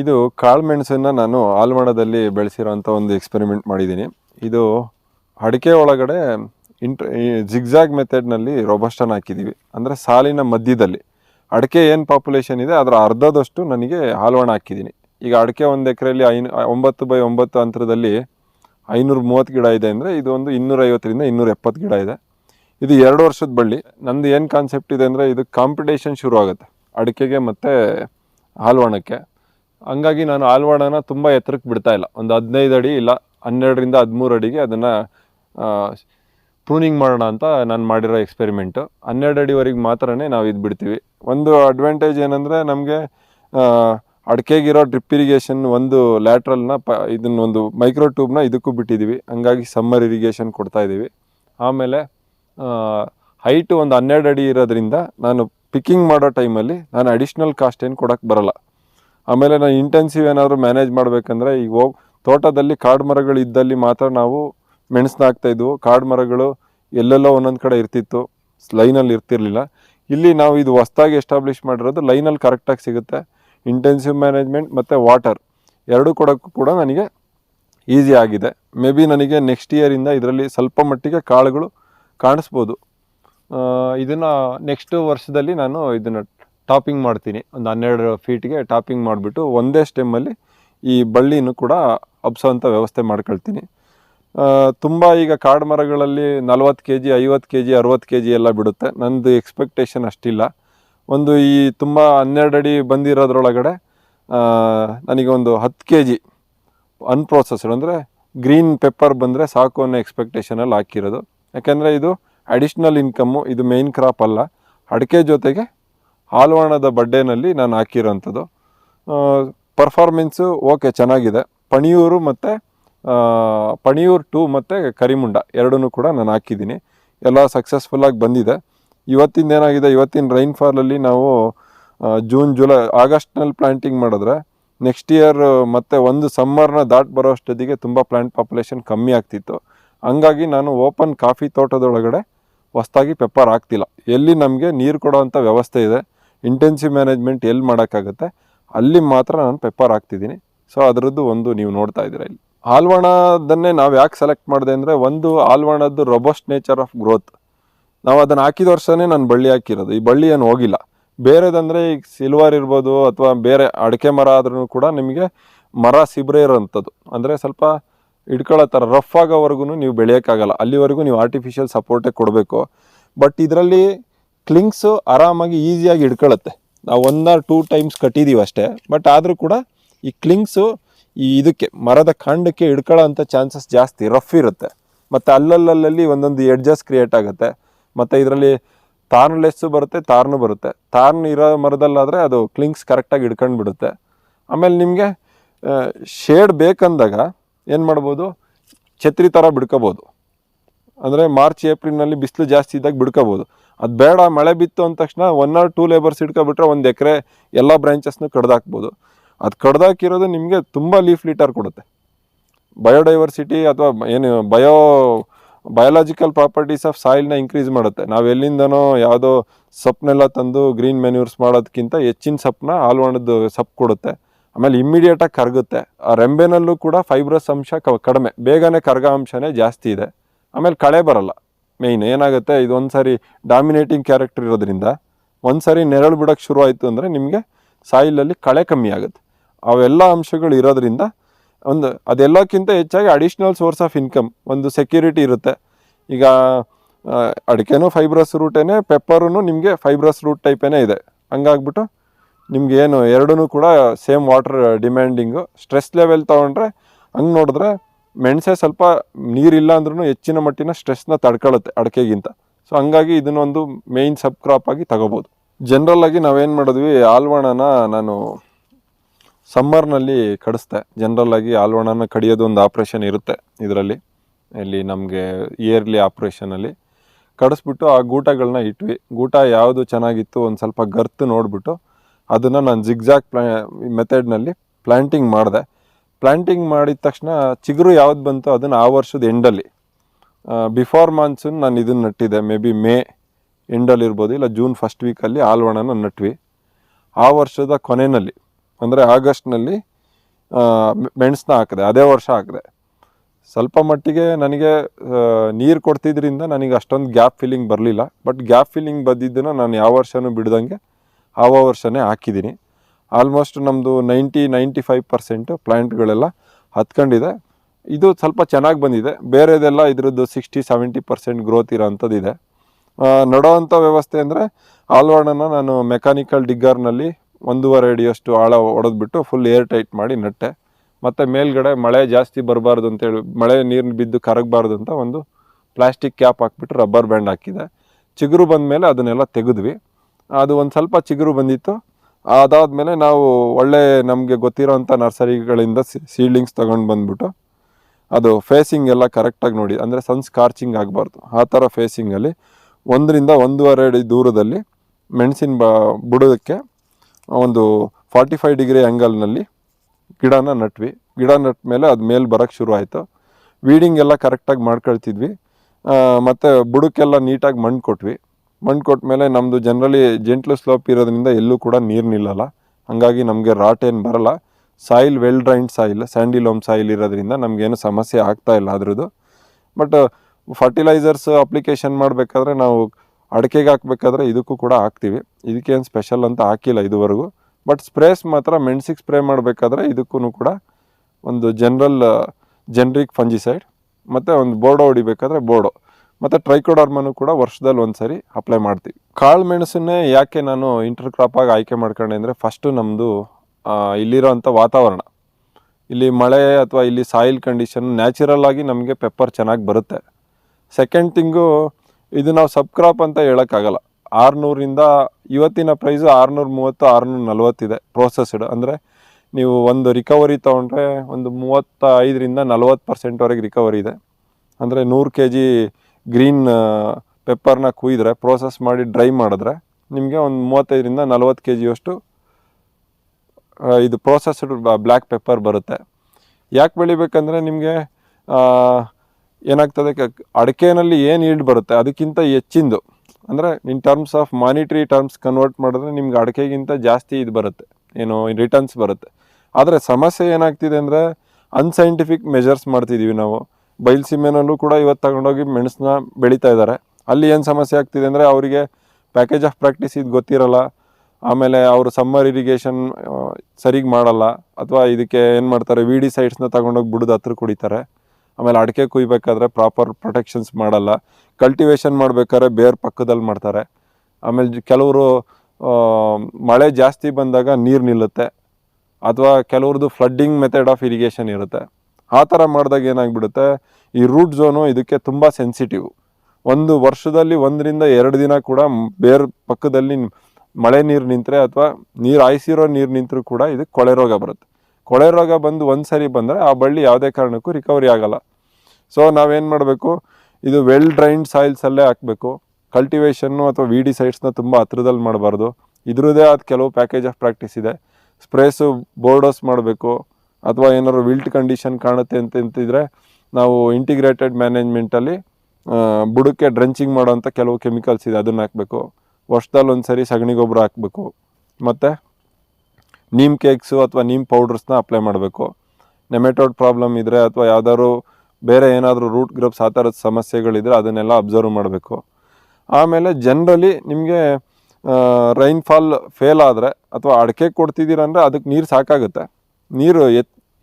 ಇದು ಕಾಳುಮೆಣಸನ್ನು ನಾನು ಆಲ್ಮಣದಲ್ಲಿ ಬೆಳೆಸಿರೋಂಥ ಒಂದು ಎಕ್ಸ್ಪೆರಿಮೆಂಟ್ ಮಾಡಿದ್ದೀನಿ. ಇದು ಅಡಿಕೆ ಒಳಗಡೆ ಇಂಟ್ರ ಜಿಗ್ಜಾಗ್ ಮೆಥಡ್ನಲ್ಲಿ ರೊಬಸ್ಟನ್ ಹಾಕಿದ್ದೀವಿ ಅಂದರೆ ಸಾಲಿನ ಮಧ್ಯದಲ್ಲಿ. ಅಡಿಕೆ ಏನು ಪಾಪ್ಯುಲೇಷನ್ ಇದೆ, ಅದರ ಅರ್ಧದಷ್ಟು ನನಗೆ ಆಲ್ವಣ ಹಾಕಿದ್ದೀನಿ ಈಗ ಅಡಿಕೆ ಒಂದು ಎಕರೆಯಲ್ಲಿ ಐನು, ಒಂಬತ್ತು ಬೈ ಒಂಬತ್ತು ಅಂತರದಲ್ಲಿ ಐನೂರ ಮೂವತ್ತು ಗಿಡ ಇದೆ ಅಂದರೆ ಇದು ಒಂದು ಇನ್ನೂರೈವತ್ತರಿಂದ ಇನ್ನೂರ ಎಪ್ಪತ್ತು ಗಿಡ ಇದೆ. ಇದು ಎರಡು ವರ್ಷದ ಬಳ್ಳಿ. ನಂದು ಏನು ಕಾನ್ಸೆಪ್ಟ್ ಇದೆ ಅಂದರೆ ಇದು ಕಾಂಪಿಟೇಷನ್ ಶುರು ಆಗುತ್ತೆ ಅಡಿಕೆಗೆ ಮತ್ತು ಹಾಲ್ವಣಕ್ಕೆ. ಹಂಗಾಗಿ ನಾನು ಆಲ್ವಾಡನ ತುಂಬ ಎತ್ತರಕ್ಕೆ ಬಿಡ್ತಾ ಇಲ್ಲ. ಒಂದು ಹದಿನೈದು ಅಡಿ ಇಲ್ಲ, ಹನ್ನೆರಡರಿಂದ ಹದಿಮೂರು ಅಡಿಗೆ ಅದನ್ನು ಪ್ರೂನಿಂಗ್ ಮಾಡೋಣ ಅಂತ ನಾನು ಮಾಡಿರೋ ಎಕ್ಸ್ಪೆರಿಮೆಂಟು ಹನ್ನೆರಡು ಅಡಿವರೆಗೆ ಮಾತ್ರನೇ ನಾವು ಇದು ಬಿಡ್ತೀವಿ. ಒಂದು ಅಡ್ವಾಂಟೇಜ್ ಏನಂದರೆ ನಮಗೆ ಅಡಿಕೆಗಿರೋ ಡ್ರಿಪ್ ಇರಿಗೇಷನ್ ಒಂದು ಲ್ಯಾಟ್ರಲ್ನ ಪ, ಇದನ್ನ ಒಂದು ಮೈಕ್ರೋ ಟ್ಯೂಬ್ನ ಇದಕ್ಕೂ ಬಿಟ್ಟಿದ್ದೀವಿ ಹಂಗಾಗಿ ಸಮ್ಮರ್ ಇರಿಗೇಷನ್ ಕೊಡ್ತಾ ಇದ್ದೀವಿ ಆಮೇಲೆ ಹೈಟು ಒಂದು ಹನ್ನೆರಡು ಅಡಿ ಇರೋದ್ರಿಂದ ನಾನು ಪಿಕ್ಕಿಂಗ್ ಮಾಡೋ ಟೈಮಲ್ಲಿ ನಾನು ಅಡಿಷ್ನಲ್ ಕಾಸ್ಟ್ ಏನು ಕೊಡೋಕ್ಕೆ ಬರಲ್ಲ. ಆಮೇಲೆ ನಾನು ಇಂಟೆನ್ಸಿವ್ ಏನಾದರೂ ಮ್ಯಾನೇಜ್ ಮಾಡಬೇಕಂದ್ರೆ ಈಗ ಹೋಗಿ ತೋಟದಲ್ಲಿ ಕಾಡು ಮರಗಳು ಇದ್ದಲ್ಲಿ ಮಾತ್ರ ನಾವು ಮೆಣಸನ್ನ ಹಾಕ್ತಾಯಿದ್ವು ಕಾಡು ಮರಗಳು ಎಲ್ಲೆಲ್ಲೋ ಒಂದೊಂದು ಕಡೆ ಇರ್ತಿತ್ತು. ಲೈನಲ್ಲಿ ಇರ್ತಿರ್ಲಿಲ್ಲ. ಇಲ್ಲಿ ನಾವು ಇದು ಹೊಸ್ದಾಗಿ ಎಸ್ಟಾಬ್ಲಿಷ್ ಮಾಡಿರೋದು ಲೈನಲ್ಲಿ ಕರೆಕ್ಟಾಗಿ ಸಿಗುತ್ತೆ. ಇಂಟೆನ್ಸಿವ್ ಮ್ಯಾನೇಜ್ಮೆಂಟ್ ಮತ್ತು ವಾಟರ್ ಎರಡೂ ಕೊಡೋಕ್ಕೂ ಕೂಡ ನನಗೆ ಈಸಿ ಆಗಿದೆ. ಮೇ ಬಿ ನನಗೆ ನೆಕ್ಸ್ಟ್ ಇಯರಿಂದ ಇದರಲ್ಲಿ ಸ್ವಲ್ಪ ಮಟ್ಟಿಗೆ ಕಾಳುಗಳು ಕಾಣಿಸ್ಬೋದು. ಇದನ್ನು ನೆಕ್ಸ್ಟ್ ವರ್ಷದಲ್ಲಿ ನಾನು ಇದನ್ನು ಟಾಪಿಂಗ್ ಮಾಡ್ತೀನಿ. ಒಂದು ಹನ್ನೆರಡು ಫೀಟ್ಗೆ ಟಾಪಿಂಗ್ ಮಾಡಿಬಿಟ್ಟು ಒಂದೇ ಸ್ಟೆಮ್ಮಲ್ಲಿ ಈ ಬಳ್ಳಿನೂ ಕೂಡ ಹಬ್ಸೋವಂಥ ವ್ಯವಸ್ಥೆ ಮಾಡ್ಕೊಳ್ತೀನಿ. ತುಂಬ ಈಗ ಕಾಡು ಮರಗಳಲ್ಲಿ ನಲ್ವತ್ತು ಕೆ ಜಿ ಐವತ್ತು ಕೆ ಜಿ ಅರುವತ್ತು ಕೆ ಜಿ ಎಲ್ಲ ಬಿಡುತ್ತೆ. ನಂದು ಎಕ್ಸ್ಪೆಕ್ಟೇಷನ್ ಅಷ್ಟಿಲ್ಲ. ಒಂದು ಈ ತುಂಬ ಹನ್ನೆರಡು ಅಡಿ ಬಂದಿರೋದ್ರೊಳಗಡೆ ನನಗೆ ಒಂದು ಹತ್ತು ಕೆ ಜಿ ಅನ್ಪ್ರೊಸೆಸ್ಡ್ ಅಂದರೆ ಗ್ರೀನ್ ಪೆಪ್ಪರ್ ಬಂದರೆ ಸಾಕು ಅನ್ನೋ ಎಕ್ಸ್ಪೆಕ್ಟೇಷನಲ್ಲಿ ಹಾಕಿರೋದು. ಯಾಕೆಂದರೆ ಇದು ಅಡಿಷ್ನಲ್ ಇನ್ಕಮ್ಮು ಇದು ಮೇಯ್ನ್ ಕ್ರಾಪ್ ಅಲ್ಲ. ಅಡಿಕೆ ಜೊತೆಗೆ ಹಾಲ್ವಾಣದ ಬಡ್ಡೆನಲ್ಲಿ ನಾನು ಹಾಕಿರೋಂಥದ್ದು. ಪರ್ಫಾರ್ಮೆನ್ಸು ಓಕೆ ಚೆನ್ನಾಗಿದೆ. ಪಣಿಯೂರು ಮತ್ತು ಪಣಿಯೂರು ಟು ಮತ್ತು ಕರಿಮುಂಡ ಎರಡನ್ನೂ ಕೂಡ ನಾನು ಹಾಕಿದ್ದೀನಿ. ಎಲ್ಲ ಸಕ್ಸಸ್ಫುಲ್ಲಾಗಿ ಬಂದಿದೆ. ಇವತ್ತಿಂದ ಏನಾಗಿದೆ, ಇವತ್ತಿನ ರೈನ್ಫಾಲಲ್ಲಿ ನಾವು ಜೂನ್ ಜುಲೈ ಆಗಸ್ಟ್ನಲ್ಲಿ ಪ್ಲ್ಯಾಂಟಿಂಗ್ ಮಾಡಿದ್ರೆ ನೆಕ್ಸ್ಟ್ ಇಯರ್ ಮತ್ತೆ ಒಂದು ಸಮ್ಮರ್ನ ದಾಟ್ ಬರೋ ಅಷ್ಟೊತ್ತಿಗೆ ತುಂಬ ಪ್ಲ್ಯಾಂಟ್ ಪಾಪ್ಯುಲೇಷನ್ ಕಮ್ಮಿ ಆಗ್ತಿತ್ತು. ಹಂಗಾಗಿ ನಾನು ಓಪನ್ ಕಾಫಿ ತೋಟದೊಳಗಡೆ ಹೊಸ್ದಾಗಿ ಪೆಪ್ಪರ್ ಆಗ್ತಿಲ್ಲ ಎಲ್ಲಿ ನಮಗೆ ನೀರು ಕೊಡೋವಂಥ ವ್ಯವಸ್ಥೆ ಇದೆ ಇಂಟೆನ್ಸಿವ್ ಮ್ಯಾನೇಜ್ಮೆಂಟ್ ಎಲ್ಲಿ ಮಾಡೋಕ್ಕಾಗುತ್ತೆ? ಅಲ್ಲಿ ಮಾತ್ರ ನಾನು ಪೆಪ್ಪರ್ ಹಾಕ್ತಿದ್ದೀನಿ ಸೊ ಅದರದ್ದು ಒಂದು ನೀವು ನೋಡ್ತಾ ಇದ್ದೀರಾ ಇಲ್ಲಿ. ಆಲ್ವಾಣದನ್ನೇ ನಾವು ಯಾಕೆ ಸೆಲೆಕ್ಟ್ ಮಾಡಿದೆ ಅಂದರೆ, ಒಂದು ಆಲ್ವಾಣದ್ದು ರೊಬಸ್ಟ್ ನೇಚರ್ ಆಫ್ ಗ್ರೋತ್ ನಾವು ಅದನ್ನು ಹಾಕಿದ ವರ್ಷನೇ ನಾನು ಬಳ್ಳಿ ಹಾಕಿರೋದು. ಈ ಬಳ್ಳಿ ಏನು ಹೋಗಿಲ್ಲ. ಬೇರೆದಂದರೆ ಈಗ ಸಿಲ್ವರ್ ಇರ್ಬೋದು ಅಥವಾ ಬೇರೆ ಅಡಿಕೆ ಮರ ಆದ್ರೂ ಕೂಡ ನಿಮಗೆ ಮರ ಸಿಬ್ರೆ ಇರೋಂಥದ್ದು. ಅಂದರೆ ಸ್ವಲ್ಪ ಇಟ್ಕೊಳ್ಳೋ ಥರ ರಫ್ ಆಗೋವರೆಗೂ ನೀವು ಬೆಳೆಯೋಕ್ಕಾಗಲ್ಲ. ಅಲ್ಲಿವರೆಗೂ ನೀವು ಆರ್ಟಿಫಿಷಿಯಲ್ ಸಪೋರ್ಟೇ ಕೊಡಬೇಕು. ಬಟ್ ಇದರಲ್ಲಿ ಕ್ಲಿಂಕ್ಸು ಆರಾಮಾಗಿ ಈಸಿಯಾಗಿ ಹಿಡ್ಕೊಳ್ಳುತ್ತೆ ನಾವು ಒನ್ ಆರ್ ಟೂ ಟೈಮ್ಸ್ ಕಟ್ಟಿದ್ದೀವಿ ಅಷ್ಟೇ. ಬಟ್ ಆದರೂ ಕೂಡ ಈ ಕ್ಲಿಂಗ್ಸು ಈ ಇದಕ್ಕೆ, ಮರದ ಕಾಂಡಕ್ಕೆ ಹಿಡ್ಕೊಳ್ಳೋ ಅಂಥ ಚಾನ್ಸಸ್ ಜಾಸ್ತಿ ರಫ್ ಇರುತ್ತೆ. ಮತ್ತು ಅಲ್ಲಲ್ಲಲ್ಲಿ ಒಂದೊಂದು ಎಡ್ಜಸ್ ಕ್ರಿಯೇಟ್ ಆಗುತ್ತೆ. ಮತ್ತು ಇದರಲ್ಲಿ ತಾರ್ನ್ಲೆಸ್ಸು ಬರುತ್ತೆ? ತಾರ್ನು ಬರುತ್ತೆ. ತಾರ್ನ್ ಇರೋ ಮರದಲ್ಲಾದರೆ ಅದು ಕ್ಲಿಂಗ್ಸ್ ಕರೆಕ್ಟಾಗಿ ಹಿಡ್ಕೊಂಡು ಬಿಡುತ್ತೆ ಆಮೇಲೆ ನಿಮಗೆ ಶೇಡ್ ಬೇಕಂದಾಗ ಏನು ಮಾಡ್ಬೋದು? ಛತ್ರಿ ಥರ ಬಿಡ್ಕೋಬೋದು. ಅಂದರೆ ಮಾರ್ಚ್ ಏಪ್ರಿಲ್ನಲ್ಲಿ ಬಿಸಿಲು ಜಾಸ್ತಿ ಇದ್ದಾಗ ಬಿಡ್ಕೋಬೋದು. ಅದು ಬೇಡ, ಮಳೆ ಬಿತ್ತು ಅಂದ ತಕ್ಷಣ ಒನ್ ಆರ್ ಟೂ ಲೇಬರ್ಸ್ ಹಿಡ್ಕೊಬಿಟ್ರೆ ಒಂದು ಎಕರೆ ಎಲ್ಲ ಬ್ರಾಂಚಸ್ನು ಕಡ್ದಾಕ್ಬೋದು. ಅದು ಕಡ್ದಾಕಿರೋದು ನಿಮಗೆ ತುಂಬ ಲೀಫ್ ಲೀಟರ್ ಕೊಡುತ್ತೆ. ಬಯೋಡೈವರ್ಸಿಟಿ ಅಥವಾ ಏನು ಬಯೋ ಬಯೋಲಾಜಿಕಲ್ ಪ್ರಾಪರ್ಟೀಸ್ ಆಫ್ ಸಾಯಿಲ್ನ ಇನ್ಕ್ರೀಸ್ ಮಾಡುತ್ತೆ. ನಾವು ಎಲ್ಲಿಂದನೋ ಯಾವುದೋ ಸೊಪ್ಪನ್ನೆಲ್ಲ ತಂದು ಗ್ರೀನ್ ಮೆನ್ಯೂರ್ಸ್ ಮಾಡೋದಕ್ಕಿಂತ ಹೆಚ್ಚಿನ ಸೊಪ್ಪನ್ನ ಹಾಲ್ವಾಣದ್ದು ಸೊಪ್ಪು ಕೊಡುತ್ತೆ. ಆಮೇಲೆ ಇಮ್ಮಿಡಿಯೇಟಾಗಿ ಕರಗುತ್ತೆ. ಆ ರೆಂಬೆನಲ್ಲೂ ಕೂಡ ಫೈಬ್ರಸ್ ಅಂಶ ಕಡಿಮೆ. ಬೇಗನೆ ಕರಗ ಅಂಶನೇ ಜಾಸ್ತಿ ಇದೆ. ಆಮೇಲೆ ಕಳೆ ಬರಲ್ಲ. ಮೇಯ್ನ್ ಏನಾಗುತ್ತೆ ಇದು ಒಂದು ಸಾರಿ ಡಾಮಿನೇಟಿಂಗ್ ಕ್ಯಾರೆಕ್ಟರ್ ಇರೋದ್ರಿಂದ ಒಂದು ಸಾರಿ ನೆರಳು ಬಿಡೋಕ್ಕೆ ಶುರು ಆಯಿತು ಅಂದರೆ ನಿಮಗೆ ಸಾಯಿಲಲ್ಲಿ ಕಳೆ ಕಮ್ಮಿ ಆಗುತ್ತೆ. ಅವೆಲ್ಲ ಅಂಶಗಳು ಇರೋದ್ರಿಂದ ಒಂದು, ಅದೆಲ್ಲಕ್ಕಿಂತ ಹೆಚ್ಚಾಗಿ ಅಡಿಷ್ನಲ್ ಸೋರ್ಸ್ ಆಫ್ ಇನ್ಕಮ್ ಒಂದು ಸೆಕ್ಯೂರಿಟಿ ಇರುತ್ತೆ. ಈಗ ಅಡಿಕೆನೂ ಫೈಬ್ರಸ್ ರೂಟೇನೆ ಪೆಪ್ಪರೂ ನಿಮಗೆ ಫೈಬ್ರಸ್ ರೂಟ್ ಟೈಪೇನೇ ಇದೆ. ಹಂಗಾಗ್ಬಿಟ್ಟು ನಿಮ್ಗೆ ಏನು ಎರಡೂ ಕೂಡ same water demanding stress level ತೊಗೊಂಡ್ರೆ ಹಂಗೆ ನೋಡಿದ್ರೆ ಮೆಣಸೆ ಸ್ವಲ್ಪ ನೀರಿಲ್ಲ ಅಂದ್ರೂ ಹೆಚ್ಚಿನ ಮಟ್ಟಿನ ಸ್ಟ್ರೆಸ್ನ ತಡ್ಕೊಳ್ಳುತ್ತೆ ಅಡಿಕೆಗಿಂತ. ಸೊ ಹಂಗಾಗಿ ಇದನ್ನೊಂದು ಮೇಯ್ನ್ ಸಬ್ ಕ್ರಾಪ್ ಆಗಿ ತಗೋಬೋದು. ಜನರಲ್ ಆಗಿ ನಾವೇನು ಮಾಡಿದ್ವಿ, ಆಲ್ವಣನ ನಾನು ಸಮ್ಮರ್ನಲ್ಲಿ ಕಡಿಸ್ದೆ. ಜನರಲ್ ಆಗಿ ಆಲ್ವಣನ ಕಡಿಯೋದು ಒಂದು ಆಪ್ರೇಷನ್ ಇರುತ್ತೆ ಇದರಲ್ಲಿ. ಇಲ್ಲಿ ನಮಗೆ ಇಯರ್ಲಿ ಆಪ್ರೇಷನಲ್ಲಿ ಕಡಿಸ್ಬಿಟ್ಟು ಆ ಗೂಟಗಳನ್ನ ಇಟ್ವಿ. ಗೂಟ ಯಾವುದು ಚೆನ್ನಾಗಿತ್ತು ಒಂದು ಸ್ವಲ್ಪ ಗರ್ತು ನೋಡಿಬಿಟ್ಟು ಅದನ್ನು ನಾನು ಜಿಗ್ಜಾಗ್ ಪ್ಲ್ಯಾ ಮೆಥಡ್ನಲ್ಲಿ ಪ್ಲ್ಯಾಂಟಿಂಗ್ ಮಾಡಿದೆ. ಪ್ಲ್ಯಾಂಟಿಂಗ್ ಮಾಡಿದ ತಕ್ಷಣ ಚಿಗುರು ಯಾವ್ದು ಬಂತು ಅದನ್ನು ಆ ವರ್ಷದ ಎಂಡಲ್ಲಿ ಬಿಫೋರ್ ಮಾನ್ಸೂನ್ ನಾನು ಇದನ್ನು ನಟ್ಟಿದ್ದೆ. ಮೇ ಬಿ ಮೇ ಎಂಡಲ್ಲಿ ಇರ್ಬೋದು, ಇಲ್ಲ ಜೂನ್ ಫಸ್ಟ್ ವೀಕಲ್ಲಿ ಆಲ್ವಣನ ನಟ್ವಿ. ಆ ವರ್ಷದ ಕೊನೆಯಲ್ಲಿ ಅಂದರೆ ಆಗಸ್ಟ್ನಲ್ಲಿ ಮೆಣಸನ್ನ ಹಾಕಿದೆ, ಅದೇ ವರ್ಷ ಹಾಕಿದೆ. ಸ್ವಲ್ಪ ಮಟ್ಟಿಗೆ ನನಗೆ ನೀರು ಕೊಡ್ತಿದ್ರಿಂದ ನನಗೆ ಅಷ್ಟೊಂದು ಗ್ಯಾಪ್ ಫಿಲ್ಲಿಂಗ್ ಬರಲಿಲ್ಲ. ಬಟ್ ಗ್ಯಾಪ್ ಫಿಲ್ಲಿಂಗ್ ಬಂದಿದ್ದನ್ನು ನಾನು ಯಾವ ವರ್ಷವೂ ಬಿಡ್ದಂಗೆ ಆವ ವರ್ಷನೇ ಹಾಕಿದ್ದೀನಿ. ಆಲ್ಮೋಸ್ಟ್ ನಮ್ಮದು ನೈಂಟಿ ನೈಂಟಿ ಫೈವ್ ಪರ್ಸೆಂಟ್ ಪ್ಲ್ಯಾಂಟ್ಗಳೆಲ್ಲ ಹತ್ಕೊಂಡಿದೆ. ಇದು ಸ್ವಲ್ಪ ಚೆನ್ನಾಗಿ ಬಂದಿದೆ. ಬೇರೆದೆಲ್ಲ ಇದ್ರದ್ದು ಸಿಕ್ಸ್ಟಿ, ಸೆವೆಂಟಿ ಪರ್ಸೆಂಟ್ ಗ್ರೋತ್ ಇರೋ ಅಂಥದ್ದಿದೆ ನಡೋವಂಥ ವ್ಯವಸ್ಥೆ ಅಂದರೆ ಆಲ್ವಾಡನ್ನು ನಾನು ಮೆಕ್ಯಾನಿಕಲ್ ಡಿಗ್ಗರ್ನಲ್ಲಿ ಒಂದೂವರೆ ಅಡಿಯಷ್ಟು ಆಳ ಹೊಡೆದ್ಬಿಟ್ಟು ಫುಲ್ ಏರ್ ಟೈಟ್ ಮಾಡಿ ನಟ್ಟೆ. ಮತ್ತು ಮೇಲ್ಗಡೆ ಮಳೆ ಜಾಸ್ತಿ ಬರಬಾರ್ದು ಅಂತೇಳಿ ಮಳೆ ನೀರು ಬಿದ್ದು ಕರಗಬಾರ್ದು ಅಂತ ಒಂದು ಪ್ಲಾಸ್ಟಿಕ್ ಕ್ಯಾಪ್ ಹಾಕ್ಬಿಟ್ಟು ರಬ್ಬರ್ ಬ್ಯಾಂಡ್ ಹಾಕಿದೆ. ಚಿಗುರು ಬಂದ ಮೇಲೆ ಅದನ್ನೆಲ್ಲ ತೆಗೆದ್ವಿ. ಅದು ಒಂದು ಸ್ವಲ್ಪ ಚಿಗುರು ಬಂದಿತ್ತು. ಅದಾದಮೇಲೆ ನಾವು ಒಳ್ಳೆ ನಮಗೆ ಗೊತ್ತಿರೋಂಥ ನರ್ಸರಿಗಳಿಂದ ಸೀಡ್ಲಿಂಗ್ಸ್ ತಗೊಂಡು ಬಂದ್ಬಿಟ್ಟು ಅದು ಫೇಸಿಂಗ್ ಎಲ್ಲ ಕರೆಕ್ಟಾಗಿ ನೋಡಿ, ಅಂದರೆ ಸನ್ ಸ್ಕಾರ್ಚಿಂಗ್ ಆಗಬಾರ್ದು. ಆ ಥರ ಫೇಸಿಂಗಲ್ಲಿ ಒಂದರಿಂದ ಒಂದೂವರೆ ಅಡಿ ದೂರದಲ್ಲಿ ಮೆಣಸಿನ ಬ, ಬುಡಕ್ಕೆ ಒಂದು ಫಾರ್ಟಿ ಫೈವ್ ಡಿಗ್ರಿ ಆ್ಯಂಗಲ್ನಲ್ಲಿ ಗಿಡನ ನಟ್ವಿ. ಗಿಡ ನಟ್ಟ ಮೇಲೆ ಅದು ಮೇಲೆ ಬರೋಕ್ಕೆ ಶುರು ಆಯಿತು. ವೀಡಿಂಗ್ ಎಲ್ಲ ಕರೆಕ್ಟಾಗಿ ಮಾಡ್ಕೊಳ್ತಿದ್ವಿ. ಮತ್ತು ಬುಡಕ್ಕೆಲ್ಲ ನೀಟಾಗಿ ಮಣ್ಣು ಕೊಟ್ವಿ. ಮಣ್ಣು ಕೊಟ್ಟ ಮೇಲೆ ನಮ್ಮದು ಜನರಲಿ ಜೆಂಟ್ಲು ಸ್ಲೋಪ್ ಇರೋದ್ರಿಂದ ಎಲ್ಲೂ ಕೂಡ ನೀರು ನಿಲ್ಲಲ್ಲ. ಹಾಗಾಗಿ ನಮಗೆ ರಾಟ್ ಏನು ಬರಲ್ಲ. Soil well drained soil sandy loam soil ಇರೋದ್ರಿಂದ ನಮಗೇನು ಸಮಸ್ಯೆ ಆಗ್ತಾ ಇಲ್ಲ ಅದ್ರದ್ದು. ಬಟ್ ಫರ್ಟಿಲೈಸರ್ಸ್ ಅಪ್ಲಿಕೇಶನ್ ಮಾಡಬೇಕಾದ್ರೆ ನಾವು ಅಡಿಕೆಗೆ ಹಾಕಬೇಕಾದ್ರೆ ಇದಕ್ಕೂ ಕೂಡ ಹಾಕ್ತೀವಿ. ಇದಕ್ಕೇನು ಸ್ಪೆಷಲ್ ಅಂತ ಹಾಕಿಲ್ಲ ಇದುವರೆಗೂ. ಬಟ್ ಸ್ಪ್ರೇಸ್ ಮಾತ್ರ ಮೆಣ್ಸಿಗೆ ಸ್ಪ್ರೇ ಮಾಡಬೇಕಾದ್ರೆ ಇದಕ್ಕೂ ಕೂಡ ಒಂದು ಜನರಲ್ ಜನ್ರಿಕ್ ಫಂಜಿಸೈಡ್ ಮತ್ತು ಒಂದು ಬೋರ್ಡೋ ಹೊಡಿಬೇಕಾದ್ರೆ ಬೋರ್ಡೋ ಮತ್ತು ಟ್ರೈಕೋಡರ್ಮನು ಕೂಡ ವರ್ಷದಲ್ಲಿ ಒಂದು ಸರಿ ಅಪ್ಲೈ ಮಾಡ್ತೀವಿ. ಕಾಳು ಮೆಣಸನ್ನೇ ಯಾಕೆ ನಾನು ಇಂಟರ್ ಕ್ರಾಪಾಗಿ ಆಯ್ಕೆ ಮಾಡ್ಕೊಂಡೆ ಅಂದರೆ ಫಸ್ಟು ನಮ್ಮದು ಇಲ್ಲಿರೋಂಥ ವಾತಾವರಣ. ಇಲ್ಲಿ ಮಳೆ ಅಥವಾ ಇಲ್ಲಿ ಸಾಯಿಲ್ ಕಂಡೀಷನ್ ನ್ಯಾಚುರಲ್ ಆಗಿ ನಮಗೆ ಪೆಪ್ಪರ್ ಚೆನ್ನಾಗಿ ಬರುತ್ತೆ. ಸೆಕೆಂಡ್ ಥಿಂಗು ಇದು ನಾವು ಸಬ್ ಕ್ರಾಪ್ ಅಂತ ಹೇಳೋಕ್ಕಾಗಲ್ಲ. ಆರುನೂರಿಂದ ಇವತ್ತಿನ ಪ್ರೈಸು ಆರುನೂರ ಮೂವತ್ತು, ಆರುನೂರ ನಲ್ವತ್ತಿದೆ ಪ್ರೋಸೆಸ್ಡ್ ಅಂದರೆ ನೀವು ಒಂದು ರಿಕವರಿ ತೊಗೊಂಡ್ರೆ ಒಂದು ಮೂವತ್ತ ಐದರಿಂದ ನಲ್ವತ್ತು ಪರ್ಸೆಂಟ್ವರೆಗೆ ರಿಕವರಿ ಇದೆ. ಅಂದರೆ ನೂರು ಕೆ ಜಿ ಗ್ರೀನ್ ಪೆಪ್ಪರ್ನ ಕುಯ್ದರೆ ಪ್ರೋಸೆಸ್ ಮಾಡಿ ಡ್ರೈ ಮಾಡಿದ್ರೆ, ನಿಮಗೆ ಒಂದು ಮೂವತ್ತೈದರಿಂದ ನಲವತ್ತು ಕೆ ಜಿಯಷ್ಟು ಇದು ಪ್ರೋಸೆಸ್ಡ್ ಬ್ಲ್ಯಾಕ್ ಪೆಪ್ಪರ್ ಬರುತ್ತೆ. ಯಾಕೆ ಬೆಳಿಬೇಕಂದ್ರೆ ನಿಮಗೆ ಏನಾಗ್ತದೆ ಅಡಿಕೆನಲ್ಲಿ ಏನು ಈಲ್ಡ್ ಬರುತ್ತೆ, ಅದಕ್ಕಿಂತ ಹೆಚ್ಚಿಂದು. ಅಂದರೆ in terms of monetary terms convert ಮಾಡಿದ್ರೆ ನಿಮ್ಗೆ ಅಡಿಕೆಗಿಂತ ಜಾಸ್ತಿ ಇದು ಬರುತ್ತೆ, ಏನು ರಿಟರ್ನ್ಸ್ ಬರುತ್ತೆ. ಆದರೆ ಸಮಸ್ಯೆ ಏನಾಗ್ತಿದೆ ಅಂದರೆ ಅನ್ಸೈಂಟಿಫಿಕ್ ಮೆಜರ್ಸ್ ಮಾಡ್ತಿದ್ದೀವಿ ನಾವು. ಬಯಲುಸೀಮೆನಲ್ಲೂ ಕೂಡ ಇವತ್ತು ತಗೊಂಡೋಗಿ ಮೆಣಸನ್ನ ಬೆಳೀತಾ ಇದ್ದಾರೆ. ಅಲ್ಲಿ ಏನು ಸಮಸ್ಯೆ ಆಗ್ತಿದೆ ಅಂದರೆ ಅವರಿಗೆ ಪ್ಯಾಕೇಜ್ ಆಫ್ ಪ್ರಾಕ್ಟೀಸ್ ಇದು ಗೊತ್ತಿರಲ್ಲ. ಆಮೇಲೆ ಅವರು ಸಮ್ಮರ್ ಇರಿಗೇಷನ್ ಸರಿಗೆ ಮಾಡಲ್ಲ. ಅಥವಾ ಇದಕ್ಕೆ ಏನು ಮಾಡ್ತಾರೆ ವಿ ಡಿ ಸೈಡ್ಸ್ನ ತಗೊಂಡೋಗಿ ಬುಡದ ಹತ್ರ ಕುಡಿತಾರೆ. ಆಮೇಲೆ ಅಡಿಕೆ ಕುಯ್ಬೇಕಾದ್ರೆ ಪ್ರಾಪರ್ ಪ್ರೊಟೆಕ್ಷನ್ಸ್ ಮಾಡಲ್ಲ. ಕಲ್ಟಿವೇಷನ್ ಮಾಡಬೇಕಾದ್ರೆ ಬೇರೆ ಪಕ್ಕದಲ್ಲಿ ಮಾಡ್ತಾರೆ. ಆಮೇಲೆ ಕೆಲವರು ಮಳೆ ಜಾಸ್ತಿ ಬಂದಾಗ ನೀರು ನಿಲ್ಲುತ್ತೆ. ಅಥವಾ ಕೆಲವ್ರದ್ದು ಫ್ಲಡ್ಡಿಂಗ್ ಮೆಥಡ್ ಆಫ್ ಇರಿಗೇಷನ್ ಇರುತ್ತೆ. ಆ ಥರ ಮಾಡಿದಾಗ ಏನಾಗ್ಬಿಡುತ್ತೆ? ಈ ರೂಟ್ ಝೋನು ಇದಕ್ಕೆ ತುಂಬ ಸೆನ್ಸಿಟಿವ್ ಒಂದು ವರ್ಷದಲ್ಲಿ ಒಂದರಿಂದ ಎರಡು ದಿನ ಕೂಡ ಬೇರೆ ಪಕ್ಕದಲ್ಲಿ ಮಳೆ ನೀರು ನಿಂತರೆ ಅಥವಾ ನೀರು ಹಾಯಿಸಿರೋ ನೀರು ನಿಂತರೂ ಕೂಡ ಇದಕ್ಕೆ ಕೊಳೆ ರೋಗ ಬರುತ್ತೆ. ಕೊಳೆ ರೋಗ ಬಂದು ಒಂದು ಸರಿ ಬಂದರೆ ಆ ಬಳ್ಳಿ ಯಾವುದೇ ಕಾರಣಕ್ಕೂ ರಿಕವರಿ ಆಗಲ್ಲ. ಸೊ ನಾವೇನು ಮಾಡಬೇಕು? ಇದು ವೆಲ್ ಡ್ರೈನ್ಡ್ ಸಾಯಿಲ್ಸಲ್ಲೇ ಹಾಕಬೇಕು. ಕಲ್ಟಿವೇಷನ್ನು ಅಥವಾ ವಿ ಡಿ ಸೈಡ್ಸ್ನ ತುಂಬ ಹತ್ರದಲ್ಲಿ ಮಾಡಬಾರ್ದು. ಇದ್ರದ್ದೇ ಆದ ಕೆಲವು ಪ್ಯಾಕೇಜ್ ಆಫ್ ಪ್ರಾಕ್ಟೀಸ್ ಇದೆ. ಸ್ಪ್ರೇಸು ಬೋರ್ಡೋಸ್ ಮಾಡಬೇಕು. ಅಥವಾ ಏನಾದ್ರು ವಿಲ್ಟ್ ಕಂಡೀಷನ್ ಕಾಣುತ್ತೆ ಅಂತ ಅಂತಿದ್ರೆ ನಾವು ಇಂಟಿಗ್ರೇಟೆಡ್ ಮ್ಯಾನೇಜ್ಮೆಂಟಲ್ಲಿ ಬುಡಕ್ಕೆ ಡ್ರೆಂಚಿಂಗ್ ಮಾಡೋಂಥ ಕೆಲವು ಕೆಮಿಕಲ್ಸ್ ಇದೆ, ಅದನ್ನು ಹಾಕಬೇಕು. ವರ್ಷದಲ್ಲಿ ಒಂದು ಸರಿ ಸಗಣಿ ಗೊಬ್ಬರ ಹಾಕಬೇಕು. ಮತ್ತು ನೀಮ್ ಕೇಕ್ಸು ಅಥವಾ ನೀಮ್ ಪೌಡ್ರಸ್ನ ಅಪ್ಲೈ ಮಾಡಬೇಕು. ನೆಮೆಟೋಡ್ ಪ್ರಾಬ್ಲಮ್ ಇದ್ದರೆ ಅಥವಾ ಯಾವ್ದಾದ್ರು ಬೇರೆ ಏನಾದರೂ ರೂಟ್ ಗ್ರಬ್ಸ್ ಆ ಥರದ ಸಮಸ್ಯೆಗಳಿದ್ರೆ ಅದನ್ನೆಲ್ಲ ಅಬ್ಸರ್ವ್ ಮಾಡಬೇಕು. ಆಮೇಲೆ ಜನರಲಿ ನಿಮಗೆ ರೈನ್ಫಾಲ್ ಫೇಲ್ ಆದರೆ ಅಥವಾ ಅಡಿಕೆ ಕೊಡ್ತಿದ್ದೀರಂದರೆ ಅದಕ್ಕೆ ನೀರು ಸಾಕಾಗುತ್ತೆ. ನೀರು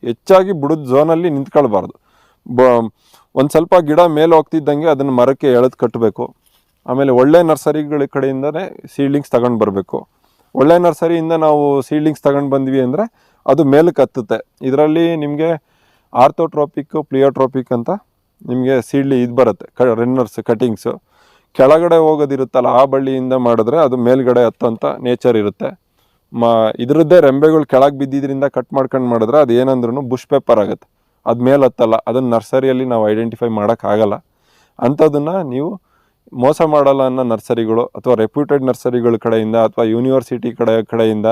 ಹೆಚ್ಚಾಗಿ ಬುಡದ ಝೋನಲ್ಲಿ ನಿಂತ್ಕೊಳ್ಬಾರ್ದು. ಬ ಒಂದು ಸ್ವಲ್ಪ ಗಿಡ ಮೇಲೆ ಹೋಗ್ತಿದ್ದಂಗೆ ಅದನ್ನು ಮರಕ್ಕೆ ಎಳೆದು ಕಟ್ಟಬೇಕು ಆಮೇಲೆ ಒಳ್ಳೆ ನರ್ಸರಿಗಳ ಕಡೆಯಿಂದನೇ ಸೀಡ್ಲಿಂಗ್ಸ್ ತಗೊಂಡು ಬರಬೇಕು. ಒಳ್ಳೆ ನರ್ಸರಿಯಿಂದ ನಾವು ಸೀಡ್ಲಿಂಗ್ಸ್ ತಗೊಂಡು ಬಂದ್ವಿ ಅಂದರೆ ಅದು ಮೇಲಕ್ಕೆ ಹತ್ತುತ್ತೆ. ಇದರಲ್ಲಿ ನಿಮಗೆ ಆರ್ಥೋಟ್ರೋಪಿಕ್, ಪ್ಲಿಯೋಟ್ರೋಪಿಕ್ ಅಂತ ನಿಮಗೆ ಸೀಡ್ಲಿ ಇದು ಬರುತ್ತೆ, ಕ ರೆನ್ನರ್ಸ್, ಕಟಿಂಗ್ಸು. ಕೆಳಗಡೆ ಹೋಗೋದಿರುತ್ತಲ್ಲ, ಆ ಬಳ್ಳಿಯಿಂದ ಮಾಡಿದ್ರೆ ಅದು ಮೇಲ್ಗಡೆ ಹತ್ತೋಂಥ ನೇಚರ್ ಇರುತ್ತೆ. ಮ, ಇದ್ರದ್ದೇ ರೆಂಬೆಗಳು ಕೆಳಗೆ ಬಿದ್ದಿದ್ರಿಂದ ಕಟ್ ಮಾಡ್ಕೊಂಡು ಮಾಡಿದ್ರೆ ಅದು ಏನಂದ್ರೂ ಬುಷ್ ಪೇಪರ್ ಆಗುತ್ತೆ. ಅದು ಮೇಲೆ ಹತ್ತಲ್ಲ. ಅದನ್ನು ನರ್ಸರಿಯಲ್ಲಿ ನಾವು ಐಡೆಂಟಿಫೈ ಮಾಡೋಕ್ಕಾಗಲ್ಲ ಅಂಥದನ್ನು ನೀವು ಮೋಸ ಮಾಡಲ್ಲ ಅನ್ನೋ ನರ್ಸರಿಗಳು ಅಥವಾ ರೆಪ್ಯೂಟೆಡ್ ನರ್ಸರಿಗಳ ಕಡೆಯಿಂದ ಅಥವಾ ಯೂನಿವರ್ಸಿಟಿ ಕಡೆ, ಕಡೆಯಿಂದ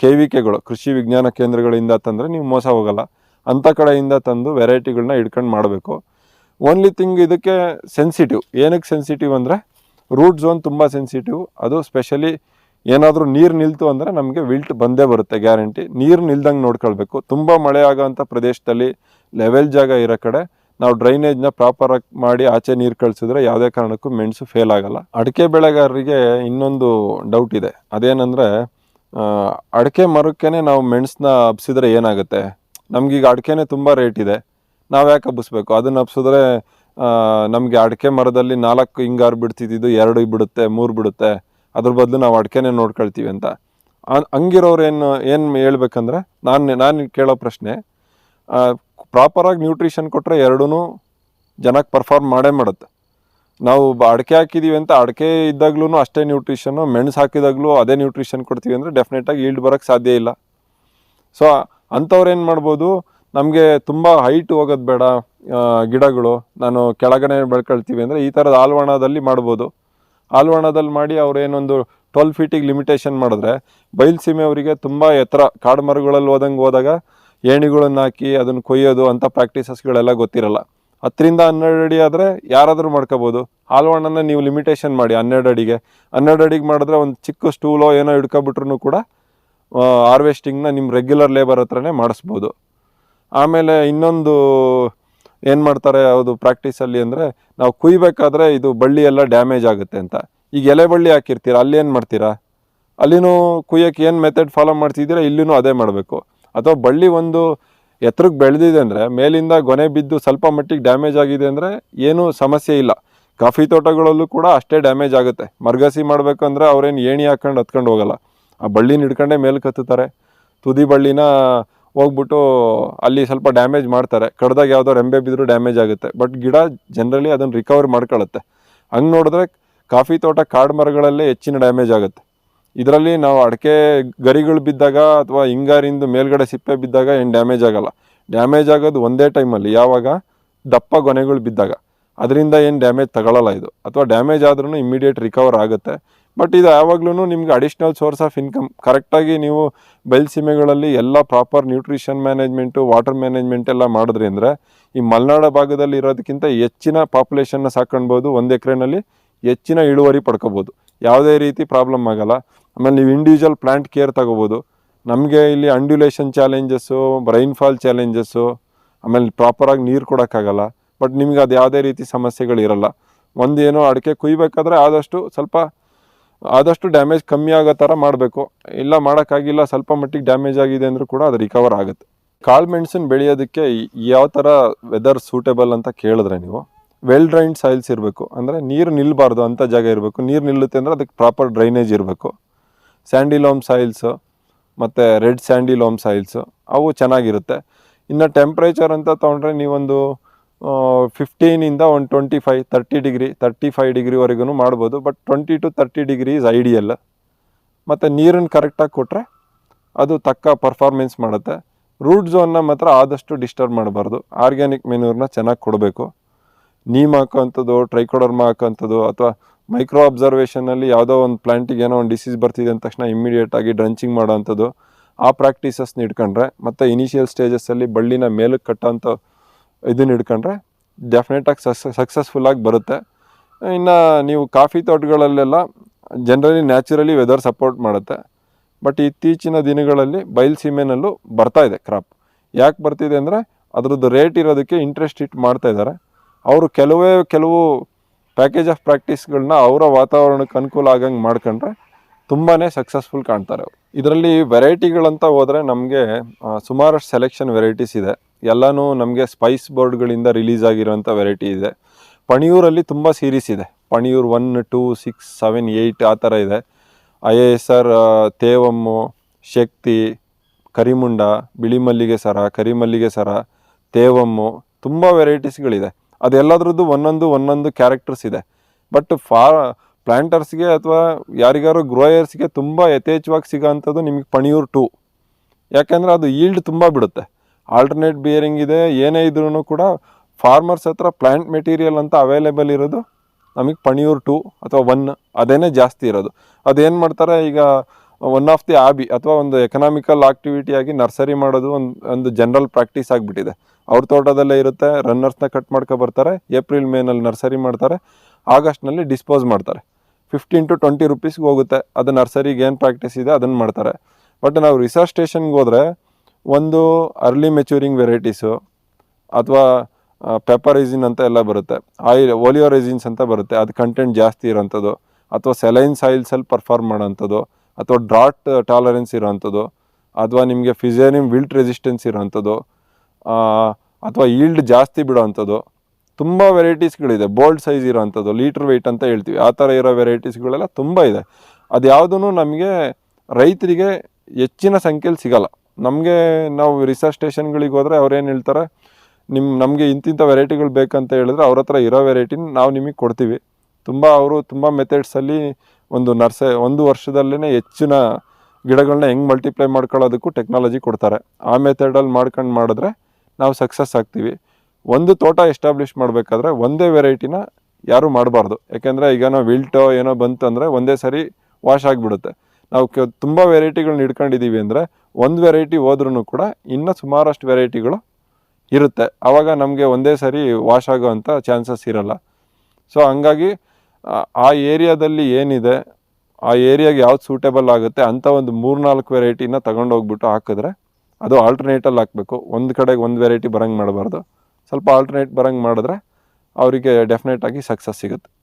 ಕೆ ವಿ ಕೆಗಳು ಕೃಷಿ ವಿಜ್ಞಾನ ಕೇಂದ್ರಗಳಿಂದ ತಂದರೆ ನೀವು ಮೋಸ ಹೋಗಲ್ಲ. ಅಂಥ ಕಡೆಯಿಂದ ತಂದು ವೆರೈಟಿಗಳನ್ನ ಇಟ್ಕೊಂಡು ಮಾಡಬೇಕು. ಓನ್ಲಿ ಥಿಂಗ್ ಇದಕ್ಕೆ ಸೆನ್ಸಿಟಿವ್ ಏನಕ್ಕೆ ಸೆನ್ಸಿಟಿವ್ ಅಂದರೆ ರೂಟ್ ಝೋನ್ ತುಂಬ ಸೆನ್ಸಿಟಿವ್ ಅದು ಸ್ಪೆಷಲಿ ಏನಾದರೂ ನೀರು ನಿಲ್ತು ಅಂದರೆ ನಮಗೆ ವಿಲ್ಟ್ ಬಂದೇ ಬರುತ್ತೆ, ಗ್ಯಾರಂಟಿ. ನೀರು ನಿಲ್ದಂಗೆ ನೋಡ್ಕೊಳ್ಬೇಕು. ತುಂಬ ಮಳೆ ಆಗೋಂಥ ಪ್ರದೇಶದಲ್ಲಿ ಲೆವೆಲ್ ಜಾಗ ಇರೋ ಕಡೆ ನಾವು ಡ್ರೈನೇಜ್ನ ಪ್ರಾಪರಾಗಿ ಮಾಡಿ ಆಚೆ ನೀರು ಕಳಿಸಿದ್ರೆ ಯಾವುದೇ ಕಾರಣಕ್ಕೂ ಮೆಣಸು ಫೇಲ್ ಆಗಲ್ಲ. ಅಡಿಕೆ ಬೆಳೆಗಾರರಿಗೆ ಇನ್ನೊಂದು ಡೌಟ್ ಇದೆ. ಅದೇನಂದರೆ ಅಡಿಕೆ ಮರಕ್ಕೇ ನಾವು ಮೆಣಸನ್ನ ಹಬ್ಸಿದ್ರೆ ಏನಾಗುತ್ತೆ? ನಮಗೀಗ ಅಡಿಕೆನೇ ತುಂಬ ರೇಟ್ ಇದೆ. ನಾವು ಯಾಕೆ ಹಬ್ಬಿಸ್ಬೇಕು ಅದನ್ನು ಹಬ್ಸಿದ್ರೆ ನಮಗೆ ಅಡಿಕೆ ಮರದಲ್ಲಿ ನಾಲ್ಕು ಹಿಂಗಾರು ಬಿಡ್ತಿದ್ದು ಎರಡು ಬಿಡುತ್ತೆ, ಮೂರು ಬಿಡುತ್ತೆ. ಅದ್ರ ಬದಲು ನಾವು ಅಡಿಕೆನೇ ನೋಡ್ಕೊಳ್ತೀವಿ ಅಂತ. ಹಂಗಿರೋರು ಏನು ಏನು ಹೇಳ್ಬೇಕಂದ್ರೆ, ನಾನು ನಾನು ಕೇಳೋ ಪ್ರಶ್ನೆ ಪ್ರಾಪರಾಗಿ ನ್ಯೂಟ್ರಿಷನ್ ಕೊಟ್ಟರೆ ಎರಡೂ ಜನಕ್ಕೆ ಪರ್ಫಾರ್ಮ್ ಮಾಡೇ ಮಾಡುತ್ತೆ. ನಾವು ಅಡಿಕೆ ಹಾಕಿದ್ದೀವಿ ಅಂತ ಅಡಿಕೆ ಇದ್ದಾಗ್ಲೂ ಅಷ್ಟೇ ನ್ಯೂಟ್ರಿಷನ್ನು ಮೆಣಸು ಹಾಕಿದಾಗಲೂ ಅದೇ ನ್ಯೂಟ್ರಿಷನ್ ಕೊಡ್ತೀವಿ ಅಂದರೆ ಡೆಫಿನೆಟಾಗಿ ಈಲ್ಡ್ ಬರೋಕ್ಕೆ ಸಾಧ್ಯ ಇಲ್ಲ. ಸೊ ಅಂಥವ್ರು ಏನು ಮಾಡ್ಬೋದು, ನಮಗೆ ತುಂಬ ಹೈಟ್ ಹೋಗೋದು ಬೇಡ ಗಿಡಗಳು, ನಾನು ಕೆಳಗಡೆ ಬೆಳ್ಕೊಳ್ತೀವಿ ಅಂದರೆ ಈ ಥರದ ಆಲ್ವಾಣದಲ್ಲಿ ಮಾಡ್ಬೋದು. ಆಲ್ವಾಣದಲ್ಲಿ ಮಾಡಿ ಏನೊಂದು ಟ್ವೆಲ್ ಫೀಟಿಗೆ ಲಿಮಿಟೇಷನ್ ಮಾಡಿದ್ರೆ ಬಯಲುಸೀಮೆ ಅವರಿಗೆ ತುಂಬ ಎತ್ತರ. ಕಾಡು ಮರಗಳಲ್ಲಿ ಹೋದಂಗೆ ಹೋದಾಗ ಏಣಿಗಳನ್ನ ಹಾಕಿ ಅದನ್ನು ಕೊಯ್ಯೋದು ಅಂಥ ಪ್ರಾಕ್ಟೀಸಸ್ಗಳೆಲ್ಲ ಗೊತ್ತಿರಲ್ಲ. ಹತ್ತರಿಂದ ಹನ್ನೆರಡು ಅಡಿ ಆದರೆ ಯಾರಾದರೂ ಮಾಡ್ಕೋಬೋದು. ಆಲ್ವಣ್ಣನ ನೀವು ಲಿಮಿಟೇಷನ್ ಮಾಡಿ ಹನ್ನೆರಡು ಅಡಿಗೆ. ಹನ್ನೆರಡು ಅಡಿಗೆ ಮಾಡಿದ್ರೆ ಒಂದು ಚಿಕ್ಕ ಸ್ಟೂಲೋ ಏನೋ ಹಿಡ್ಕೊಬಿಟ್ರು ಕೂಡ ಹಾರ್ವೆಸ್ಟಿಂಗ್ನ ನಿಮ್ಮ ರೆಗ್ಯುಲರ್ ಲೇಬರ್ ಹತ್ರನೇ ಮಾಡಿಸ್ಬೋದು. ಆಮೇಲೆ ಇನ್ನೊಂದು ಏನು ಮಾಡ್ತಾರೆ ಅದು ಪ್ರಾಕ್ಟೀಸಲ್ಲಿ ಅಂದರೆ ನಾವು ಕುಯ್ಬೇಕಾದ್ರೆ ಇದು ಬಳ್ಳಿ ಎಲ್ಲ ಡ್ಯಾಮೇಜ್ ಆಗುತ್ತೆ ಅಂತ. ಈಗ ಎಲೆ ಬಳ್ಳಿ ಹಾಕಿರ್ತೀರಾ, ಅಲ್ಲಿ ಏನು ಮಾಡ್ತೀರಾ? ಅಲ್ಲಿನೂ ಕುಯ್ಯಕ್ಕೆ ಏನು ಮೆಥಡ್ ಫಾಲೋ ಮಾಡ್ತಿದ್ದೀರಾ, ಇಲ್ಲಿನೂ ಅದೇ ಮಾಡಬೇಕು. ಅಥವಾ ಬಳ್ಳಿ ಒಂದು ಎತ್ತರಕ್ಕೆ ಬೆಳೆದಿದೆ ಅಂದರೆ, ಮೇಲಿಂದ ಗೊನೆ ಬಿದ್ದು ಸ್ವಲ್ಪ ಮಟ್ಟಿಗೆ ಡ್ಯಾಮೇಜ್ ಆಗಿದೆ ಅಂದರೆ ಏನೂ ಸಮಸ್ಯೆ ಇಲ್ಲ. ಕಾಫಿ ತೋಟಗಳಲ್ಲೂ ಕೂಡ ಅಷ್ಟೇ ಡ್ಯಾಮೇಜ್ ಆಗುತ್ತೆ. ಮರ್ಗಸಿ ಮಾಡಬೇಕಂದ್ರೆ ಅವ್ರೇನು ಏಣಿ ಹಾಕೊಂಡು ಹತ್ಕೊಂಡು ಹೋಗಲ್ಲ. ಆ ಬಳ್ಳಿನ ಹಿಡ್ಕೊಂಡೇ ಮೇಲೆ ಕತ್ತುತ್ತಾರೆ. ತುದಿ ಬಳ್ಳಿನ ಹೋಗ್ಬಿಟ್ಟು ಅಲ್ಲಿ ಸ್ವಲ್ಪ ಡ್ಯಾಮೇಜ್ ಮಾಡ್ತಾರೆ. ಕಡ್ದಾಗ ಯಾವುದೋ ರೆಂಬೆ ಬಿದ್ದರೂ ಡ್ಯಾಮೇಜ್ ಆಗುತ್ತೆ. ಬಟ್ ಗಿಡ ಜನರಲಿ ಅದನ್ನು ರಿಕವರ್ ಮಾಡ್ಕೊಳ್ಳುತ್ತೆ ಹಂಗೆ ನೋಡಿದ್ರೆ ಕಾಫಿ ತೋಟ ಕಾಡು ಮರಗಳಲ್ಲೇ ಹೆಚ್ಚಿನ ಡ್ಯಾಮೇಜ್ ಆಗುತ್ತೆ. ಇದರಲ್ಲಿ ನಾವು ಅಡಿಕೆ ಗರಿಗಳು ಬಿದ್ದಾಗ ಅಥವಾ ಹಿಂಗಾರಿಂದ ಮೇಲ್ಗಡೆ ಸಿಪ್ಪೆ ಬಿದ್ದಾಗ ಏನು ಡ್ಯಾಮೇಜ್ ಆಗಲ್ಲ. ಡ್ಯಾಮೇಜ್ ಆಗೋದು ಒಂದೇ ಟೈಮಲ್ಲಿ ಯಾವಾಗ? ದಪ್ಪ ಗೊನೆಗಳು ಬಿದ್ದಾಗ. ಅದರಿಂದ ಏನು ಡ್ಯಾಮೇಜ್ ತಗೊಳ್ಳಲ್ಲ ಇದು. ಅಥವಾ ಡ್ಯಾಮೇಜ್ ಆದ್ರೂ ಇಮ್ಮಿಡಿಯೇಟ್ ರಿಕವರ್ ಆಗುತ್ತೆ. ಬಟ್ ಇದು ಯಾವಾಗ್ಲೂ ನಿಮ್ಗೆ ಅಡಿಷ್ನಲ್ ಸೋರ್ಸ್ ಆಫ್ ಇನ್ಕಮ್ ಕರೆಕ್ಟಾಗಿ ನೀವು ಬಯಲುಸೀಮೆಗಳಲ್ಲಿ ಎಲ್ಲ proper nutrition management water management ಎಲ್ಲ ಮಾಡಿದ್ರಿ ಅಂದರೆ ಈ ಮಲೆನಾಡ ಭಾಗದಲ್ಲಿ ಇರೋದಕ್ಕಿಂತ ಹೆಚ್ಚಿನ ಪಾಪ್ಯುಲೇಷನ್ನ ಸಾಕೊಳ್ಬೋದು ಒಂದು ಎಕರೆನಲ್ಲಿ ಹೆಚ್ಚಿನ ಇಳುವರಿ ಪಡ್ಕೋಬೋದು ಯಾವುದೇ ರೀತಿ ಪ್ರಾಬ್ಲಮ್ ಆಗಲ್ಲ. ಆಮೇಲೆ ನೀವು ಇಂಡಿವಿಜುವಲ್ ಪ್ಲಾಂಟ್ ಕೇರ್ ತಗೋಬೋದು. ನಮಗೆ ಇಲ್ಲಿ ಅಂಡ್ಯುಲೇಷನ್ ಚಾಲೆಂಜಸ್ಸು ರೈನ್ಫಾಲ್ ಚಾಲೆಂಜಸ್ಸು ಆಮೇಲೆ ಪ್ರಾಪರಾಗಿ ನೀರು ಕೊಡೋಕ್ಕಾಗಲ್ಲ. ಬಟ್ ನಿಮ್ಗೆ ಅದು ಯಾವುದೇ ರೀತಿ ಸಮಸ್ಯೆಗಳಿರಲ್ಲ ಒಂದು ಏನೋ ಅಡಿಕೆ ಕುಯ್ಬೇಕಾದ್ರೆ ಆದಷ್ಟು ಸ್ವಲ್ಪ ಆದಷ್ಟು ಡ್ಯಾಮೇಜ್ ಕಮ್ಮಿ ಆಗೋ ಥರ ಮಾಡಬೇಕು. ಇಲ್ಲ ಮಾಡೋಕ್ಕಾಗಿಲ್ಲ, ಸ್ವಲ್ಪ ಮಟ್ಟಿಗೆ ಡ್ಯಾಮೇಜ್ ಆಗಿದೆ ಅಂದರೂ ಕೂಡ ಅದು ರಿಕವರ್ ಆಗುತ್ತೆ. ಕಾಳು ಮೆಣಸಿನ ಬೆಳೆಯೋದಕ್ಕೆ ಯಾವ ಥರ ವೆದರ್ ಸೂಟೇಬಲ್ ಅಂತ ಕೇಳಿದ್ರೆ ನೀವು ವೆಲ್ ಡ್ರೈನ್ಡ್ ಸಾಯಿಲ್ಸ್ ಇರಬೇಕು. ಅಂದರೆ ನೀರು ನಿಲ್ಲಬಾರ್ದು ಅಂಥ ಜಾಗ ಇರಬೇಕು. ನೀರು ನಿಲ್ಲುತ್ತೆ ಅಂದರೆ ಅದಕ್ಕೆ ಪ್ರಾಪರ್ ಡ್ರೈನೇಜ್ ಇರಬೇಕು. ಸ್ಯಾಂಡಿಲೋಮ್ ಸಾಯಿಲ್ಸು ಮತ್ತು ರೆಡ್ ಸ್ಯಾಂಡಿಲೋಮ್ ಸಾಯಿಲ್ಸು ಅವು ಚೆನ್ನಾಗಿರುತ್ತೆ. ಇನ್ನು ಟೆಂಪ್ರೇಚರ್ ಅಂತ ತೊಗೊಂಡ್ರೆ ನೀವೊಂದು ಫಿಫ್ಟೀನಿಂದ ಒಂದು twenty five thirty degree thirty five ಡಿಗ್ರಿವರೆಗೂ ಮಾಡ್ಬೋದು. But twenty to thirty degree is ideal ಮತ್ತು ನೀರನ್ನು ಕರೆಕ್ಟಾಗಿ ಕೊಟ್ಟರೆ ಅದು ತಕ್ಕ ಪರ್ಫಾರ್ಮೆನ್ಸ್ ಮಾಡುತ್ತೆ. ರೂಟ್ ಝೋನ್ನ ಮಾತ್ರ ಆದಷ್ಟು ಡಿಸ್ಟರ್ಬ್ ಮಾಡಬಾರ್ದು. ಆರ್ಗ್ಯಾನಿಕ್ ಮೆನ್ಯೂರ್ನ ಚೆನ್ನಾಗಿ ಕೊಡಬೇಕು. ನೀಮ್ ಹಾಕೋಂಥದ್ದು ಟ್ರೈಕೋಡರ್ಮ ಹಾಕೋಂಥದ್ದು ಅಥವಾ ಮೈಕ್ರೋ ಅಬ್ಸರ್ವೇಷನಲ್ಲಿ ಯಾವುದೋ ಒಂದು ಪ್ಲಾಂಟಿಗೆ ಏನೋ ಒಂದು ಡಿಸೀಸ್ ಬರ್ತಿದೆ ಅಂದ ತಕ್ಷಣ ಇಮ್ಮಿಡಿಯೇಟಾಗಿ ಡ್ರಂಚಿಂಗ್ ಮಾಡೋವಂಥದ್ದು, ಆ ಪ್ರಾಕ್ಟೀಸಸ್ನ ಇಟ್ಕೊಂಡ್ರೆ, ಮತ್ತು ಇನಿಷಿಯಲ್ ಸ್ಟೇಜಸ್ಸಲ್ಲಿ ಬಳ್ಳಿನ ಮೇಲಕ್ಕೆ ಕಟ್ಟೋಂಥ ಇದನ್ನ ಹಿಡ್ಕೊಂಡ್ರೆ ಡೆಫಿನೆಟಾಗಿ ಸಕ್ಸ ಸಕ್ಸಸ್ಫುಲ್ಲಾಗಿ ಬರುತ್ತೆ. ಇನ್ನು ನೀವು ಕಾಫಿ ತೋಟಗಳಲ್ಲೆಲ್ಲ ಜನರಲಿ ನ್ಯಾಚುರಲಿ ವೆದರ್ ಸಪೋರ್ಟ್ ಮಾಡುತ್ತೆ. ಬಟ್ ಇತ್ತೀಚಿನ ದಿನಗಳಲ್ಲಿ ಬಯಲುಸೀಮೆನಲ್ಲೂ ಬರ್ತಾ ಇದೆ ಕ್ರಾಪ್ ಯಾಕೆ ಬರ್ತಿದೆ ಅಂದರೆ ಅದರದ್ದು ರೇಟ್ ಇರೋದಕ್ಕೆ ಇಂಟ್ರೆಸ್ಟ್ ಇಟ್ಟು ಮಾಡ್ತಾ ಇದ್ದಾರೆ. ಅವರು ಕೆಲವೇ, ಕೆಲವು ಪ್ಯಾಕೇಜ್ ಆಫ್ ಪ್ರಾಕ್ಟೀಸ್ಗಳನ್ನ ಅವರ ವಾತಾವರಣಕ್ಕೆ ಅನುಕೂಲ ಆಗಂಗೆ ಮಾಡ್ಕೊಂಡ್ರೆ ತುಂಬಾ ಸಕ್ಸಸ್ಫುಲ್ ಕಾಣ್ತಾರೆ ಅವರು. ಇದರಲ್ಲಿ ವೆರೈಟಿಗಳಂತ ಹೋದರೆ ನಮಗೆ ಸುಮಾರಷ್ಟು ಸೆಲೆಕ್ಷನ್ ವೆರೈಟೀಸ್ ಇದೆ. ಎಲ್ಲನೂ ನಮಗೆ ಸ್ಪೈಸ್ ಬೋರ್ಡ್ಗಳಿಂದ ರಿಲೀಸ್ ಆಗಿರೋಂಥ ವೆರೈಟಿ ಇದೆ. ಪಣಿಯೂರಲ್ಲಿ ತುಂಬ ಸೀರೀಸ್ ಇದೆ. Panniyur one two six seven eight ಆ ಥರ ಇದೆ. I A S R Thevam, Shakti, Karimunda ಬಿಳಿ ಮಲ್ಲಿಗೆ ಸರ ಕರಿಮಲ್ಲಿಗೆ ಸರ ತೇವಮ್ಮು ತುಂಬ ವೆರೈಟೀಸ್ಗಳಿದೆ ಅದೆಲ್ಲದ್ರದ್ದು ಒಂದೊಂದು ಒಂದೊಂದು ಕ್ಯಾರೆಕ್ಟರ್ಸ್ ಇದೆ. ಬಟ್ ಫಾ ಪ್ಲ್ಯಾಂಟರ್ಸ್ಗೆ ಅಥವಾ ಯಾರಿಗಾರು ಗ್ರೋಯರ್ಸ್ಗೆ ತುಂಬ ಯಥೇಚ್ಛವಾಗಿ ಸಿಗೋಂಥದ್ದು ನಿಮಗೆ ಪಣಿಯೂರ್ ಟೂ ಯಾಕೆಂದರೆ ಅದು ಈಲ್ಡ್ ತುಂಬ ಬಿಡುತ್ತೆ. ಆಲ್ಟರ್ನೇಟ್ ಬಿಯರಿಂಗ್ ಇದೆ, ಏನೇ ಇದ್ರೂ ಕೂಡ ಫಾರ್ಮರ್ಸ್ ಹತ್ರ ಪ್ಲ್ಯಾಂಟ್ ಮೆಟೀರಿಯಲ್ ಅಂತ ಅವೈಲೇಬಲ್ ಇರೋದು ನಮಗೆ ಪಣಿಯೂರ್ ಟು ಅಥವಾ ಒನ್ ಅದೇನೇ ಜಾಸ್ತಿ ಇರೋದು. ಅದೇನು ಮಾಡ್ತಾರೆ ಈಗ ಒನ್ ಆಫ್ ದಿ ಆಬಿ ಅಥವಾ ಒಂದು ಎಕನಾಮಿಕಲ್ ಆಗಿ ನರ್ಸರಿ ಮಾಡೋದು ಒಂದು ಒಂದು ಜನರಲ್ ಪ್ರಾಕ್ಟೀಸ್ ಆಗಿಬಿಟ್ಟಿದೆ. ಅವ್ರ ತೋಟದಲ್ಲೇ ಇರುತ್ತೆ ರನ್ನರ್ಸ್ನ ಕಟ್ ಮಾಡ್ಕೊ ಬರ್ತಾರೆ ಏಪ್ರಿಲ್ ಮೇನಲ್ಲಿ ನರ್ಸರಿ ಮಾಡ್ತಾರೆ ಆಗಸ್ಟ್ನಲ್ಲಿ ಡಿಸ್ಪೋಸ್ ಮಾಡ್ತಾರೆ. ಫಿಫ್ಟೀನ್ ಟು ಟ್ವೆಂಟಿ ರುಪೀಸ್ಗೆ ಹೋಗುತ್ತೆ, ಅದು ನರ್ಸರಿಗೆ ಏನು ಪ್ರಾಕ್ಟೀಸ್ ಇದೆ ಅದನ್ನು ಮಾಡ್ತಾರೆ. ಬಟ್ ನಾವು ರಿಸರ್ಚ್ ಸ್ಟೇಷನ್ಗೆ ಹೋದರೆ ಒಂದು ಅರ್ಲಿ ಮೆಚೂರಿಂಗ್ ವೆರೈಟೀಸು ಅಥವಾ ಪೆಪ್ಪರ್ ರೆಸಿನ್ ಅಂತ ಎಲ್ಲ ಬರುತ್ತೆ. ಆಯಿಲ್ ಓಲಿಯೋ ರೈಸಿನ್ಸ್ ಅಂತ ಬರುತ್ತೆ. ಅದು ಕಂಟೆಂಟ್ ಜಾಸ್ತಿ ಇರೋಂಥದ್ದು. ಅಥವಾ ಸೆಲೈನ್ಸ್ ಆಯಿಲ್ಸಲ್ಲಿ ಪರ್ಫಾರ್ಮ್ ಮಾಡೋಂಥದ್ದು. ಅಥವಾ ಡ್ರಾಟ್ ಟಾಲರೆನ್ಸ್ ಇರೋಂಥದ್ದು. ಅಥವಾ ನಿಮಗೆ ಫಿಸೇನಿಯಮ್ ವಿಲ್ಟ್ ರೆಸಿಸ್ಟೆನ್ಸ್ ಇರೋಂಥದ್ದು. ಅಥವಾ ಈಲ್ಡ್ ಜಾಸ್ತಿ ಬಿಡೋವಂಥದ್ದು ತುಂಬ ವೆರೈಟೀಸ್ಗಳಿದೆ ಬೋಲ್ಡ್ ಸೈಜ್ ಇರೋವಂಥದ್ದು ಲೀಟ್ರ್ ವೆಯ್ಟ್ ಅಂತ ಹೇಳ್ತೀವಿ. ಆ ಥರ ಇರೋ ವೆರೈಟೀಸ್ಗಳೆಲ್ಲ ತುಂಬ ಇದೆ. ಅದು ಯಾವುದೂ ನಮಗೆ ರೈತರಿಗೆ ಹೆಚ್ಚಿನ ಸಂಖ್ಯೆಯಲ್ಲಿ ಸಿಗಲ್ಲ. ನಮಗೆ ನಾವು ರಿಸರ್ಚ್ ಸ್ಟೇಷನ್ಗಳಿಗೆ ಹೋದರೆ ಅವ್ರೇನು ಹೇಳ್ತಾರೆ ನಿಮ್ಮ ನಮಗೆ ಇಂತಿಂಥ ವೆರೈಟಿಗಳು ಬೇಕಂತ ಹೇಳಿದ್ರೆ ಅವ್ರ ಹತ್ರ ಇರೋ ವೆರೈಟಿನ ನಾವು ನಿಮಗೆ ಕೊಡ್ತೀವಿ. ತುಂಬ ಅವರು ತುಂಬ ಮೆಥಡ್ಸಲ್ಲಿ ಒಂದು ನರ್ಸೆ, ಒಂದು ವರ್ಷದಲ್ಲೇ ಹೆಚ್ಚಿನ ಗಿಡಗಳನ್ನ ಹೆಂಗೆ ಮಲ್ಟಿಪ್ಲೈ ಮಾಡ್ಕೊಳ್ಳೋದಕ್ಕೂ ಟೆಕ್ನಾಲಜಿ ಕೊಡ್ತಾರೆ. ಆ ಮೆಥಡಲ್ಲಿ ಮಾಡ್ಕೊಂಡು ಮಾಡಿದ್ರೆ ನಾವು ಸಕ್ಸಸ್ ಆಗ್ತೀವಿ. ಒಂದು ತೋಟ ಎಸ್ಟಾಬ್ಲಿಷ್ ಮಾಡಬೇಕಾದ್ರೆ ಒಂದೇ ವೆರೈಟಿನ ಯಾರೂ ಮಾಡಬಾರ್ದು. ಯಾಕೆಂದರೆ ಈಗ ನಾವು ವಿಲ್ಟೋ ಏನೋ ಬಂತು ಅಂದರೆ ಒಂದೇ ಸರಿ ವಾಶ್ ಆಗಿಬಿಡುತ್ತೆ. ನಾವು ಕೆ, ತುಂಬ ವೆರೈಟಿಗಳನ್ನ ಇಟ್ಕೊಂಡಿದ್ದೀವಿ ಅಂದರೆ ಒಂದು ವೆರೈಟಿ ಹೋದ್ರೂ ಕೂಡ ಇನ್ನೂ ಸುಮಾರಷ್ಟು ವೆರೈಟಿಗಳು ಇರುತ್ತೆ. ಆವಾಗ ನಮಗೆ ಒಂದೇ ಸರಿ ವಾಶ್ ಆಗೋವಂಥ ಚಾನ್ಸಸ್ ಇರಲ್ಲ. ಸೊ ಹಂಗಾಗಿ, ಆ- ಏರಿಯಾದಲ್ಲಿ ಏನಿದೆ, ಆ ಏರಿಯಾಗೆ ಯಾವ್ದು ಸೂಟೇಬಲ್ ಆಗುತ್ತೆ ಅಂಥ ಒಂದು ಮೂರ್ನಾಲ್ಕು ವೆರೈಟಿನ ತಗೊಂಡೋಗ್ಬಿಟ್ಟು ಹಾಕಿದ್ರೆ ಅದು ಆಲ್ಟರ್ನೇಟಲ್ಲಿ ಹಾಕಬೇಕು. ಒಂದು ಕಡೆಗೆ ಒಂದು ವೆರೈಟಿ ಬರಂಗೆ ಮಾಡಬಾರ್ದು. ಸ್ವಲ್ಪ ಆಲ್ಟರ್ನೇಟ್ ಬರಂಗೆ ಮಾಡಿದ್ರೆ ಅವರಿಗೆ ಡೆಫಿನೆಟ್ ಆಗಿ ಸಕ್ಸಸ್ ಸಿಗುತ್ತೆ.